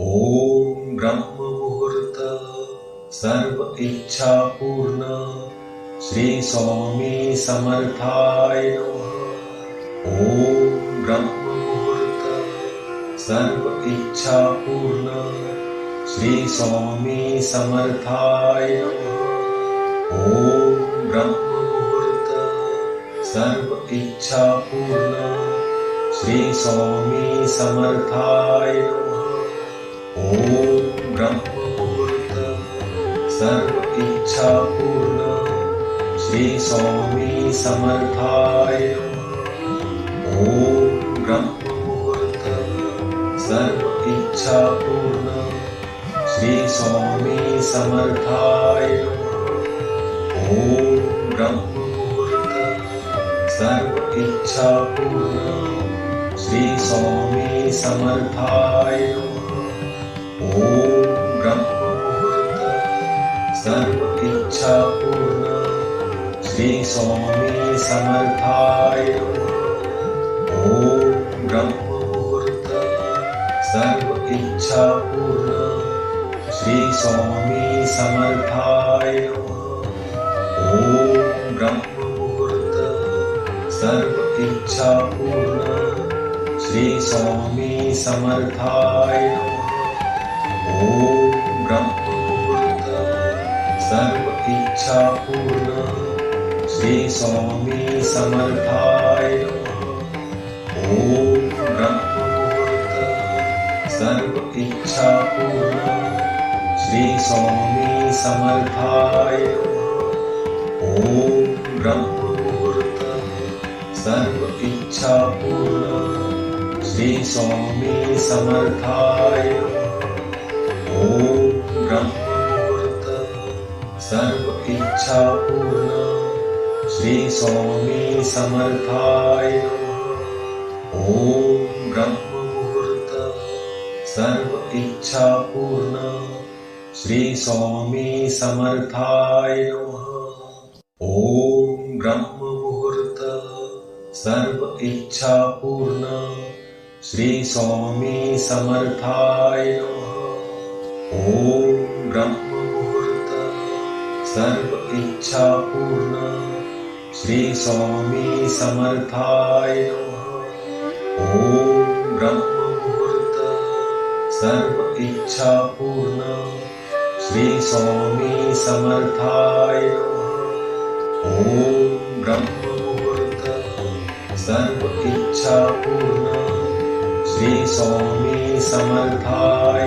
ॐ ब्रह्ममुहूर्त सर्व इच्छापूर्ण श्रीस्वामी समर्थाय ॐ ब्रह्ममुहूर्त सर्व इच्छापूर्ण श्रीस्वामी समर्थाय ॐ ब्रह्ममुहूर्त सर्व इच्छापूर्ण श्रीस्वामी समर्थाय ओ ब्रह्मूर्त् समर्थाय ॐ ब्रह्मूर्त् इच्छा श्रीस्वामी समर्थाय ॐ ब्रह्मपूर्त् इच्छा श्रीस्वामी समर्थाय ॐ सर्वविच्छापूर्ण श्रीस्वामी समर्थाय ॐ ब्रह्ममुहूर्त सर्वविच्छापूर्ण श्रीस्वामी समर्थाय ॐ ब्रह्ममुहूर्त सर्वविच्छापूर्ण श्रीस्वामी समर्थाय ઓમ બ્રહ્મોર્થ સર્વ ઈચ્છા પૂર્ણ શ્રી સ્વામી સમર્થાય ઓમ બ્રહ્મોર્થ સર્વ ઈચ્છા પૂર્ણ શ્રી સ્વામી સમર્થાય ઓમ બ્રહ્મોર્થ સર્વ ઈચ્છા પૂર્ણ શ્રી સ્વામી સમર્થાય ॐ ब्रह्ममुहूर्त सर्व इच्छापूर्ण श्री स्वामी समर्थाय नो ॐ ब्रह्ममुहूर्त सर्व इच्छा इच्छापूर्ण श्रीस्वामी समर्थाय नु ॐ ब्रह्ममुहूर्त सर्व इच्छा इच्छापूर्ण श्रीस्वामी समर्थाय न ब्रह्ममुहूर्त सर्व इच्छापूर्ण श्रीस्वामी समर्थाय ॐ ब्रह्ममुहूर्त सर्व इच्छापूर्ण श्रीस्वामी समर्थाय ॐ ब्रह्ममुहूर्त सर्व इच्छापूर्ण श्रीस्वामी समर्थाय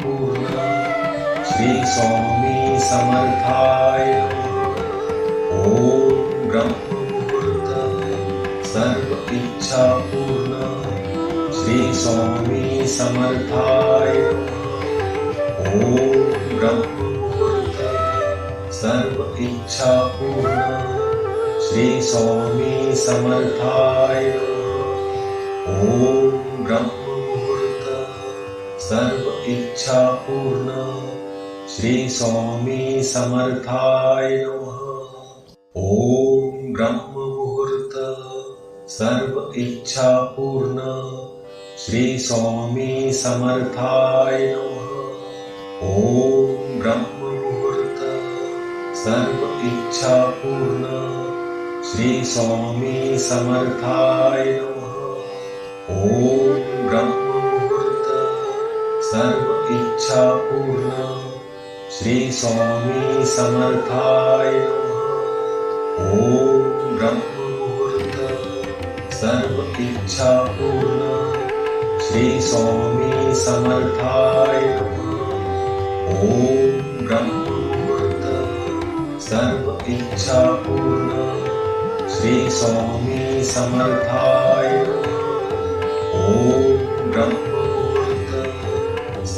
पूर्ण श्री स्वामी समर्थाय ओम ब्रह्मपूर्त सर्व इच्छा पूर्ण श्री स्वामी समर्थाय ओम ब्रह्मपूर्त सर्व इच्छा पूर्ण श्री स्वामी समर्थाय ओम इच्छा पूर्ण श्री स्वामी समर्थाय ओम ब्रह्म मुहूर्त सर्व इच्छा पूर्ण श्री स्वामी समर्थाय ओम ब्रह्म मुहूर्त सर्व इच्छा पूर्ण श्री स्वामी समर्थाय ओम ब्रह्म मुहूर्त सर्व इच्छा श्री स्वामी समर्थाय ॐ पूर्णा श्रीस्वामी समर्थाय ॐ ब्रह्ममुहूर्त सर्व पूर्णा श्रीस्वामी समर्थाय ॐ ब्रह्म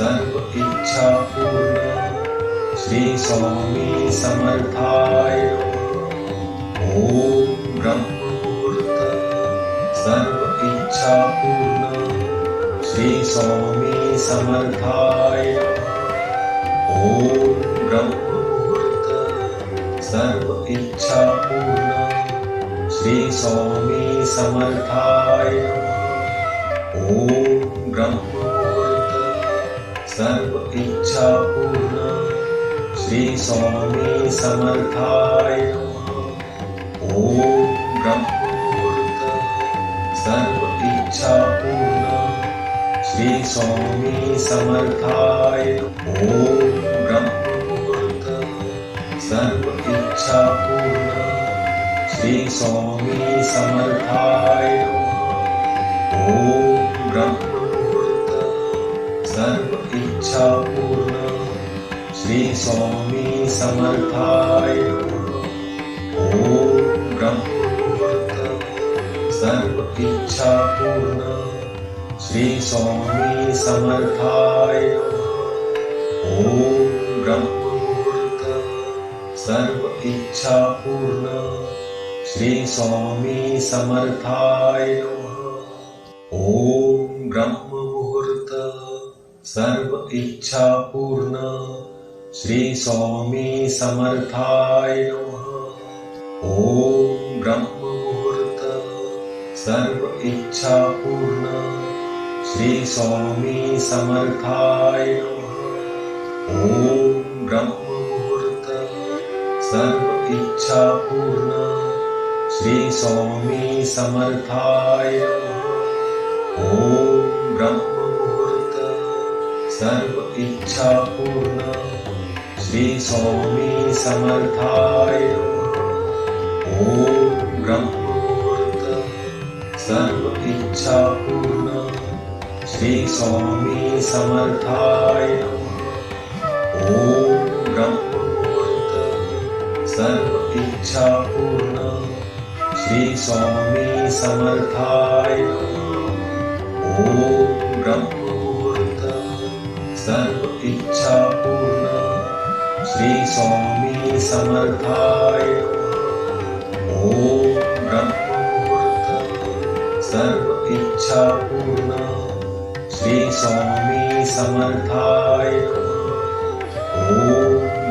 इच्छापूर्ण श्रीस्वामी समर्थाय ॐ ब्रह्मूर्त् सर्व इच्छा श्रीस्वामी समर्थाय ॐ ब्रह्मूर्त सर्व इच्छा श्रीस्वामी समर्थाय ॐ ब्रह्म શ્રી સ્વામી સમર્થાય ઓમ બ્રહ્મૂર્ત સર્વ ઈચ્છા પૂર્ણ શ્રી સ્વામી સમર્થાય ઓમ બ્રહ્મૂર્ત સર્વ ઈચ્છા પૂર્ણ શ્રી સ્વામી સમર્થાય ઓમ બ્રહ્મૂર્ત સર્વ ઈચ્છા પૂર્ણ श्री स्वामी समर्थाय ओम सर्व पूर्ण श्री स्वामी समर्थाय ओम सर्व इच्छा पूर्ण श्री स्वामी समर्थाय ओम मुहूर्त सर्व इच्छा पूर्ण श्रीस्वामी नमः ॐ ब्रह्ममुहूर्त सर्व इच्छा श्री श्रीस्वामी समर्थाय नमः ॐ ब्रह्ममुहूर्त सर्व इच्छा श्री श्रीस्वामी समर्थाय नमः ॐ ब्रह्ममुहूर्त सर्व इच्छा पूर्ण શ્રી સ્વામી સમર્થાય ઓમ બ્રહ્મોર્ત સર્વ ઈચ્છા પૂર્ણ શ્રી સ્વામી સમર્થાય ઓમ બ્રહ્મોર્ત સર્વ ઈચ્છા પૂર્ણ શ્રી સ્વામી સમર્થાય ઓમ બ્રહ્મોર્ત સર્વ ઈચ્છા પૂર્ણ श्री स्वामी समर्थाय ॐ ब्रह्मोर्थ सर्व इच्छा पूर्ण श्री स्वामी समर्थाय ॐ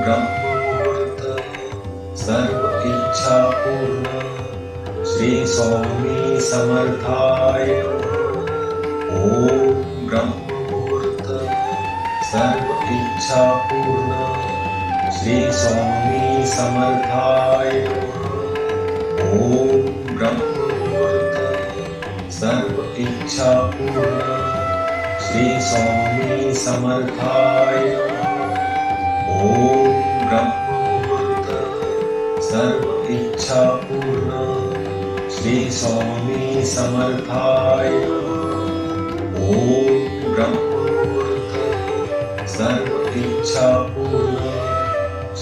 ब्रह्मोर्थ सर्व इच्छा पूर्ण श्री स्वामी समर्थाय ॐ स्वामी समर्थाय ॐ ब्रह्मवर्तने सर्व इच्छापूर्ण श्री स्वामी समर्थाय ॐ ब्रह्मवर्तने सर्व इच्छापूर्ण श्री स्वामी समर्थाय ॐ ब्रह्म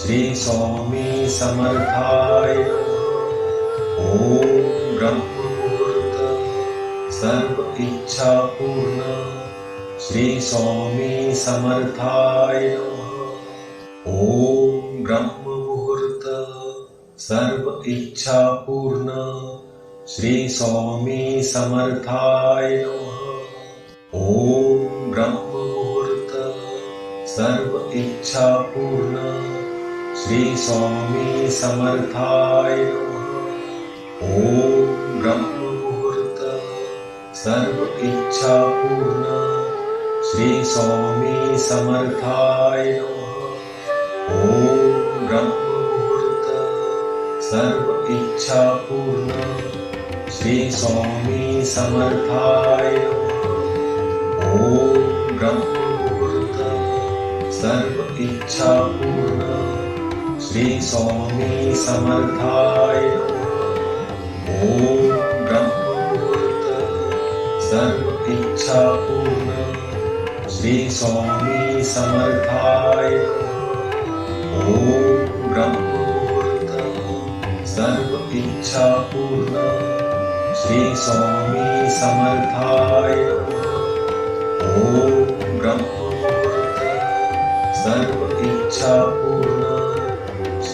श्री स्वामी समर्थाय ॐ ब्रह्ममुहूर्त सर्व इच्छा पूर्ण श्री स्वामी समर्थाय ॐ ब्रह्ममुहूर्त सर्व इच्छा पूर्ण श्री स्वामी समर्थाय ॐ ब्रह्ममुहूर्त सर्व इच्छा पूर्ण श्रीस्वामी समर्थाय ॐ ब्रह्महूर्त सर्व इच्छापूर्ण श्रीस्वामी समर्थाय ॐ ब्रह्महूर्त सर्व इच्छापूर्ण श्रीस्वामी समर्थाय ॐ ब्रह्महूर्त सर्व इच्छापूर्ण શ્રી સ્વામી સમર્થાય ઓમ બ્રહ્મભૂત સર્વ ઈચ્છા પૂર્ણ શ્રી સ્વામી સમર્થાય ઓમ બ્રહ્મભૂત સર્વ ઈચ્છા પૂર્ણ શ્રી સ્વામી સમર્થાય ઓમ બ્રહ્મભૂત સર્વ ઈચ્છા પૂર્ણ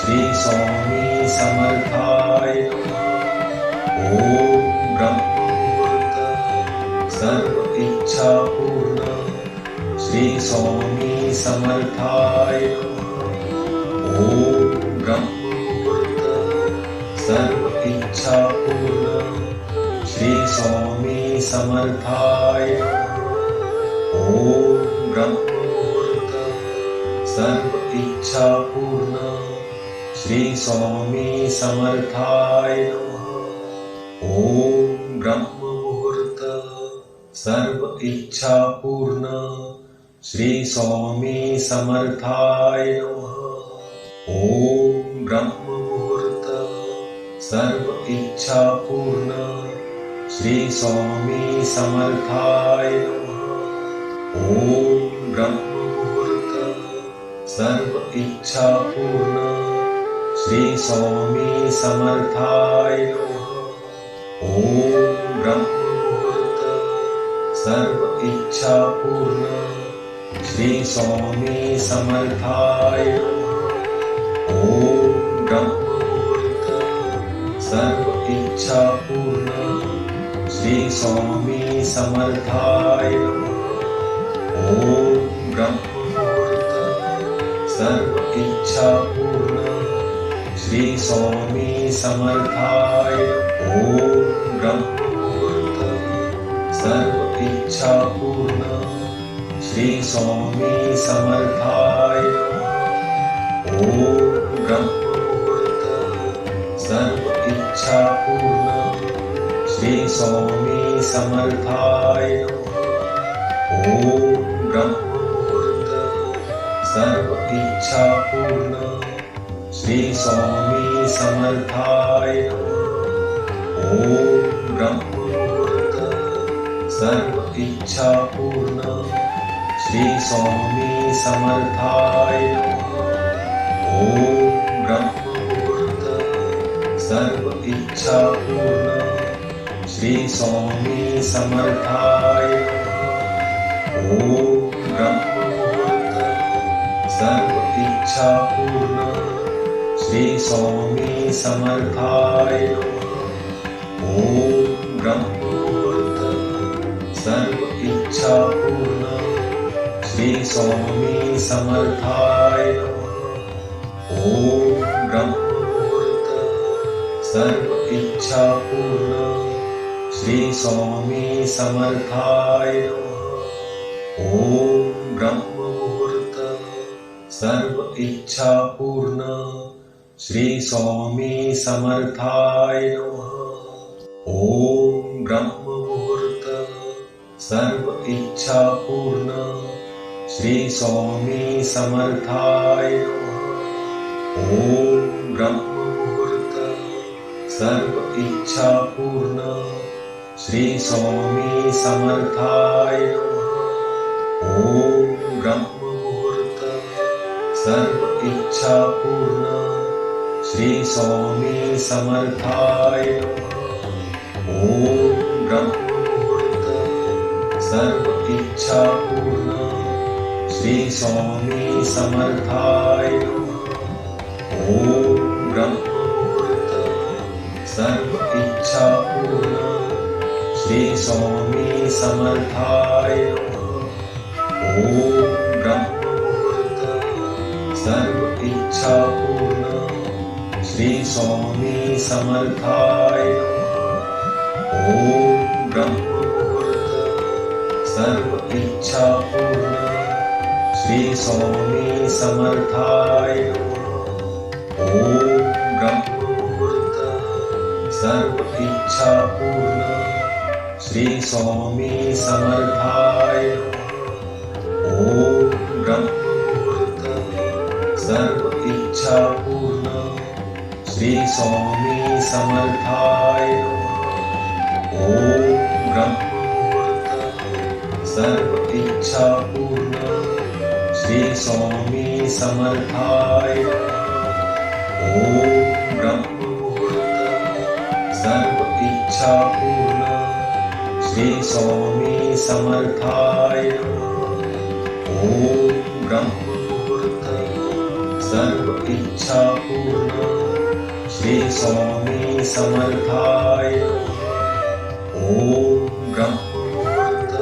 श्रीस्वामी समर्थाय ओ ब्रह्म इच्छापूर्ण श्रीस्वामी समर्थाय ओ ब्रह्म सर्व इच्छापूर्ण श्रीस्वामी समर्थाय ओ ब्रह् स्वामी समर्थाय ब्रह्म मुहूर्त सर्व श्री स्वामी समर्थाय नमः ॐ ब्रह्ममुहूर्त सर्व इच्छापूर्ण स्वामी समर्थाय नमः ब्रह्म मुहूर्त सर्व पूर्ण શ્રી સ્વામી સમર્થાય ઓમ બ્રહ્મભૂત સર્વ ઈચ્છા પૂર્ણ શ્રી સ્વામી સમર્થાય ઓમ બ્રહ્મભૂત સર્વ ઈચ્છા પૂર્ણ શ્રી સ્વામી સમર્થાય ઓમ બ્રહ્મભૂત સર્વ ઈચ્છા પૂર્ણ શ્રી સ્વામી સમર્થાય ઓમ બ્રહ્મોર્ધ સર્વ ઈચ્છા પૂર્ણ શ્રી સ્વામી સમર્થાય ઓમ બ્રહ્મોર્ધ સર્વ ઈચ્છા પૂર્ણ શ્રી સ્વામી સમર્થાય ઓમ બ્રહ્મોર્ધ સર્વ ઈચ્છા પૂર્ણ श्री स्वामी समर्थाय ॐ ब्रह्मूर्त सर्व इच्छा पूर्ण श्री स्वामी समर्थाय ॐ ब्रह्मूर्त सर्व इच्छा पूर्ण श्री स्वामी समर्थाय ॐ ब्रह्मूर्त सर्व इच्छा श्री स्वामी समर्थाय ॐ ब्रह्मोत्तम सर्व इच्छा पूर्ण श्री स्वामी समर्थाय ॐ ब्रह्मोत्तम सर्व इच्छा पूर्ण श्री स्वामी समर्थाय ॐ ब्रह्ममुहूर्त सर्व इच्छा पूर्ण श्री स्वामी नमः ॐ ब्रह्ममुहूर्त सर्व इच्छा श्री श्रीस्वामी समर्थाय नमः ॐ ब्रह्ममुहूर्त सर्व इच्छा श्री श्रीस्वामी समर्थाय नमः ॐ ब्रह्ममुहूर्त सर्व इच्छा पूर्ण જે સૌને સમર્થાય ઓમ બ્રહ્મૂર્ત સર્વિચ્છાપૂર્ણ શ્રી સ્વામી સમર્થાય ઓમ બ્રહ્મૂર્ત સર્વિચ્છાપૂર્ણ શ્રી સ્વામી સમર્થાય ઓમ બ્રહ્મૂર્ત સર્વ ઈચ્છાઓ શ્રી સ્વામી સમર્થાય ઓમ બ્રહ્મભૂત સર્વ ઈચ્છા પૂર્ણ શ્રી સ્વામી સમર્થાય ઓમ બ્રહ્મભૂત સર્વ ઈચ્છા પૂર્ણ શ્રી સ્વામી સમર્થાય ઓમ બ્રહ્મ समर्थाय ओम ब्रह्मवर्त सर्व इच्छा पूर्ण श्री स्वामी समर्थाय ओम ब्रह्मवर्त सर्व इच्छा पूर्ण श्री स्वामी समर्थाय ओम ब्रह्मवर्त सर्व इच्छा पूर्ण श्री स्वामी समर्थाय ॐ ब्रह्ममुहूर्त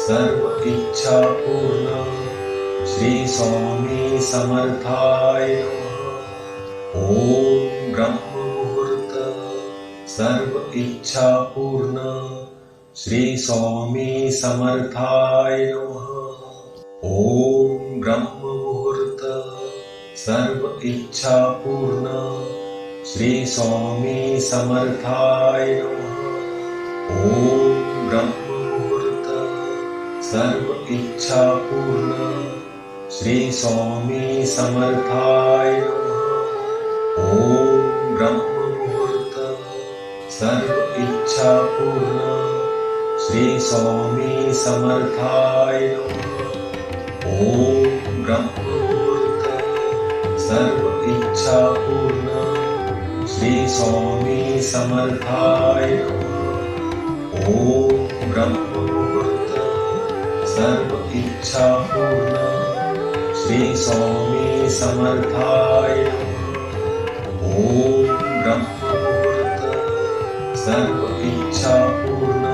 सर्व इच्छा पूर्ण श्री स्वामी समर्थाय ॐ मुहूर्त सर्व इच्छा पूर्ण श्री स्वामी समर्थाय नमः ब्रह्म मुहूर्त सर्व इच्छा पूर्ण श्रीस्वामी समर्थाय ॐ ब्रह्ममुहूर्त सर्व इच्छापूर्ण श्रीस्वामी समर्थाय ॐ ब्रह्ममुहूर्त सर्व इच्छापूर्ण श्रीस्वामी समर्थाय ॐ ब्रह्ममुहूर्त सर्व इच्छापूर्ण श्री स्वामी समर्थाय ओम ब्रह्ममुहूर्त सर्व इच्छा पूर्ण श्री स्वामी समर्थाय ओम ब्रह्ममुहूर्त सर्व इच्छा पूर्ण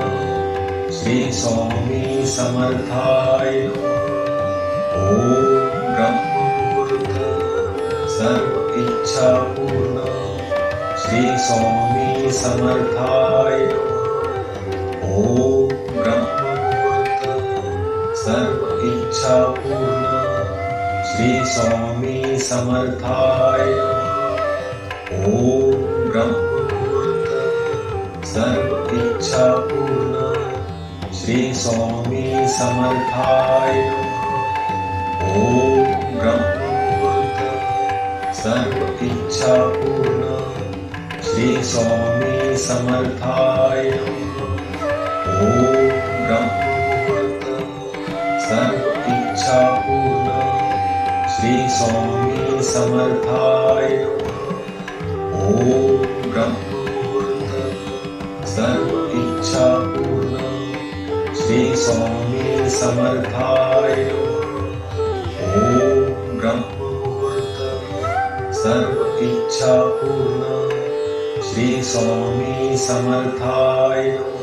श्री स्वामी समर्थाय स्वामी समर्थाय ॐ ब्रह्मूर्त सर्वइच्छापूर्ण श्री स्वामी समर्थाय ॐ इच्छा पूर्ण श्री स्वामी समर्थाय ॐ ब्रह्मूर्त सर्व इच्छा पूर्ण श्री स्वामी समर्थाय ॐ सर्वेच्छापूर्ण श्री स्वामी समर्थाय ॐ ब्रह्मूर्त सर्वेच्छापूर्ण श्री स्वामी समर्थाय ॐ ब्रह्मूर्त सर्व इच्छापूर्ण स्वामी समर्थाय